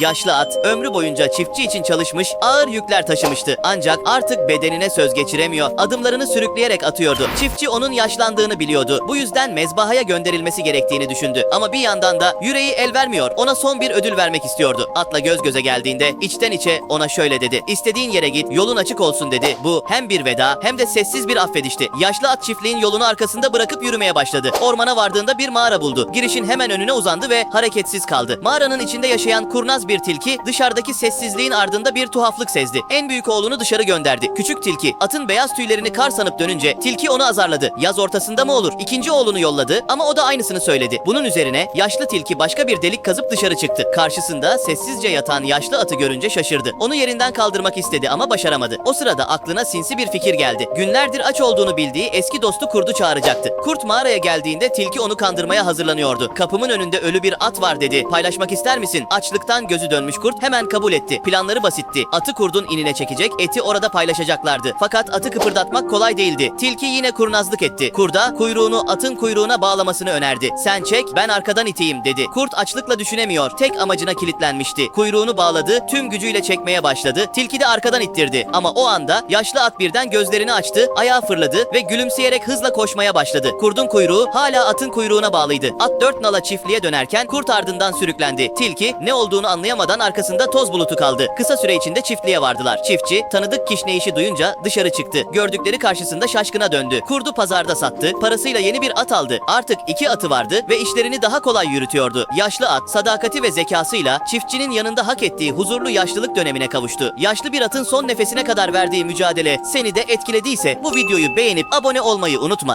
Yaşlı at ömrü boyunca çiftçi için çalışmış, ağır yükler taşımıştı. Ancak artık bedenine söz geçiremiyor. Adımlarını sürükleyerek atıyordu. Çiftçi onun yaşlandığını biliyordu. Bu yüzden mezbahaya gönderilmesi gerektiğini düşündü. Ama bir yandan da yüreği el vermiyor. Ona son bir ödül vermek istiyordu. Atla göz göze geldiğinde içten içe ona şöyle dedi. İstediğin yere git, yolun açık olsun dedi. Bu hem bir veda hem de sessiz bir affedişti. Yaşlı at çiftliğin yolunu arkasında bırakıp yürümeye başladı. Ormana vardığında bir mağara buldu. Girişin hemen önüne uzandı ve hareketsiz kaldı. Mağaranın içinde yaşayan kurnaz bir tilki dışarıdaki sessizliğin ardında bir tuhaflık sezdi. En büyük oğlunu dışarı gönderdi. Küçük tilki atın beyaz tüylerini kar sanıp dönünce tilki onu azarladı. Yaz ortasında mı olur? İkinci oğlunu yolladı ama o da aynısını söyledi. Bunun üzerine yaşlı tilki başka bir delik kazıp dışarı çıktı. Karşısında sessizce yatan yaşlı atı görünce şaşırdı. Onu yerinden kaldırmak istedi ama başaramadı. O sırada aklına sinsi bir fikir geldi. Günlerdir aç olduğunu bildiği eski dostu kurdu çağıracaktı. Kurt mağaraya geldiğinde tilki onu kandırmaya hazırlanıyordu. Kapımın önünde ölü bir at var dedi. Paylaşmak ister misin? Açlıktan gözü dönmüş kurt hemen kabul etti. Planları basitti. Atı kurdun inine çekecek, eti orada paylaşacaklardı. Fakat atı kıpırdatmak kolay değildi. Tilki yine kurnazlık etti. Kurda kuyruğunu atın kuyruğuna bağlamasını önerdi. Sen çek, ben arkadan iteyim dedi. Kurt açlıkla düşünemiyor. Tek amacına kilitlenmişti. Kuyruğunu bağladı, tüm gücüyle çekmeye başladı. Tilki de arkadan ittirdi. Ama o anda yaşlı at birden gözlerini açtı, ayağa fırladı ve gülümseyerek hızla koşmaya başladı. Kurdun kuyruğu hala atın kuyruğuna bağlıydı. At dört nala çiftliğe dönerken kurt ardından sürüklendi. Tilki ne olduğunu anlayamadan arkasında toz bulutu kaldı. Kısa süre içinde çiftliğe vardılar. Çiftçi tanıdık kişneyişi duyunca dışarı çıktı. Gördükleri karşısında şaşkına döndü. Kurdu pazarda sattı. Parasıyla yeni bir at aldı. Artık iki atı vardı ve işlerini daha kolay yürütüyordu. Yaşlı at sadakati ve zekasıyla çiftçinin yanında hak ettiği huzurlu yaşlılık dönemine kavuştu. Yaşlı bir atın son nefesine kadar verdiği mücadele seni de etkilediyse bu videoyu beğenip abone olmayı unutma.